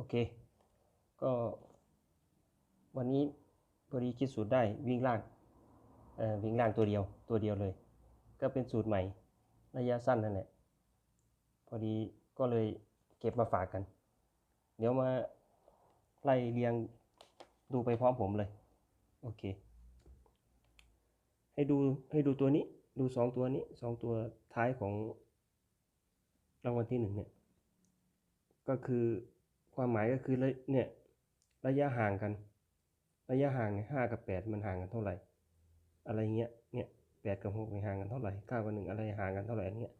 โอเค ก็วันนี้พอดีคิดสูตรได้วิ่งล่างเอ่อวิ่งล่างตัวเดียวตัวเดียวเลย ก็เป็นสูตรใหม่ระยะสั้นนั่นแหละพอดีก็เลยเก็บมาฝากกัน เดี๋ยวมาไล่เรียงดูไปพร้อมผมเลย โอเค ให้ดูให้ดูตัวนี้ดูสองตัวนี้สองตัวท้ายของรางวัลที่หนึ่งเนี่ย ก็คือ ความหมายก็คือระเนี่ยระยะห่างกัน ระยะห่างห้ากับแปดมันห่างกันเท่าไหร่ อะไรเงี้ยเนี่ยแปดกับหกมันห่างกันเท่าไหร่เก้ากับหนึ่งอะไรห่างกันเท่าไหร่เนี้ย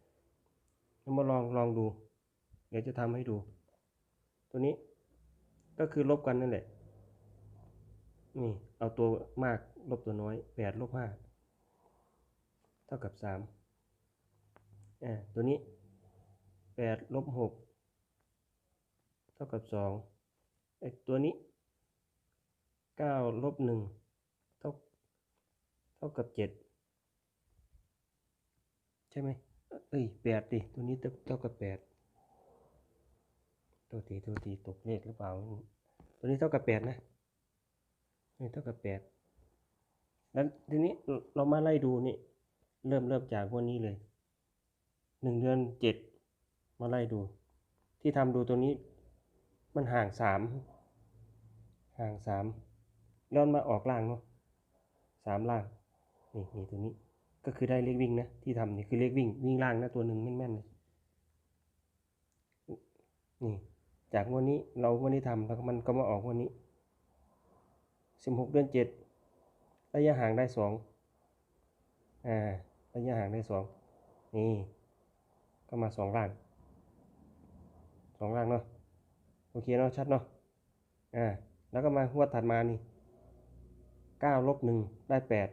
เรามาลองลองดู เดี๋ยวจะทำให้ดู ตัวนี้ก็คือลบกันนั่นแหละนี่เอาตัวมากลบตัวน้อยแปดลบห้าเท่ากับสามอ่าตัวนี้แปดลบหก ท่ากับสองไอตัวนี้เก้าลบหนึ่งเท่าเท่ากับเจ็ดใช่ไหมเอ้ยแปดดิตัวนี้เท่ากับแปดตัวตีตัวตีตกเลขหรือเปล่า ตัวนี้เท่ากับแปดนะนี่เท่ากับแปดแล้วทีนี้เรามาไล่ดูนี่ เริ่มเริ่มจากวันนี้เลยหนึ่งเดือนเจ็ดมาไล่ดูที่ทำดูตัวนี้ มันห่างสามห่างสามแล้วมันมาออกล่างเนาะสามล่างนี่นี่ตัวนี้ก็คือได้เลขวิ่งนะที่ทำนี่คือเลขวิ่งวิ่งล่างนะตัวหนึ่งแม่นๆเลยนี่จากวันนี้เราวันนี้ทำแล้วมันก็มาออกวันนี้สิบหกเดือนเจ็ดระยะห่างได้สองอ่าระยะห่างได้สองนี่ก็มาสองล่างสองล่างเนาะ โอเคเนาะชัดเนาะอ่าแล้วก็มางวดถัดมานี่เก้าลบหนึ่งได้แปด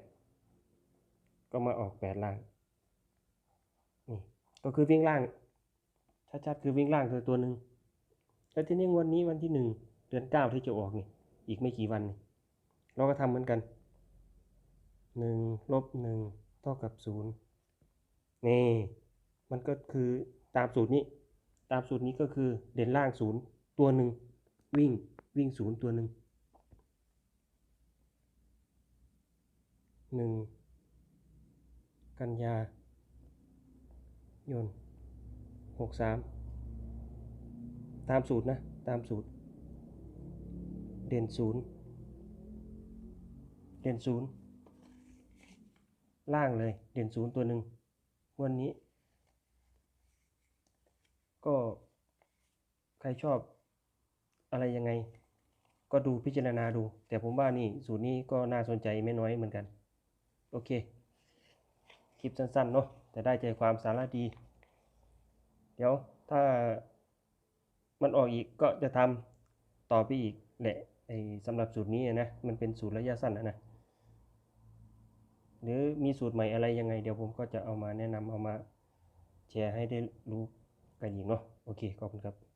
ก็มาออกแปดล่างนี่ก็คือวิ่งล่างชัดๆคือวิ่งล่างตัวตัวหนึ่งแล้วทีนี้วันนี้วันที่หนึ่งเดือนเก้าที่จะออกนี่อีกไม่กี่วันนี่เราก็ทำเหมือนกันหนึ่งลบหนึ่งเท่ากับศูนย์นี่มันก็คือตามสูตรนี้ ตามสูตรนี้ก็คือเด่นล่างศูนย์ ตัวหนึ่งวิ่งวิ่งศูนย์ตัวหนึ่งหนึ่งกันยายนหกสามตามสูตรนะ ตามสูตร เด่นศูนย์เด่นศูนย์ล่างเลย เด่นศูนย์ตัวหนึ่งวันนี้ ก็ใครชอบ อะไรยังไง ก็ดูพิจารณาดู แต่ผมว่านี่สูตรนี้ก็น่าสนใจไม่น้อยเหมือนกัน โอเค คลิปสั้นๆเนาะแต่ได้ใจความสาระดี เดี๋ยวถ้ามันออกอีกก็จะทำต่อไปอีกแหละไอ้สำหรับสูตรนี้นะมันเป็นสูตรระยะสั้นนะนะหรือมีสูตรใหม่อะไรยังไง เดี๋ยวผมก็จะเอามาแนะนำเอามาแชร์ให้ได้รู้กันอีกเนาะโอเคขอบคุณครับ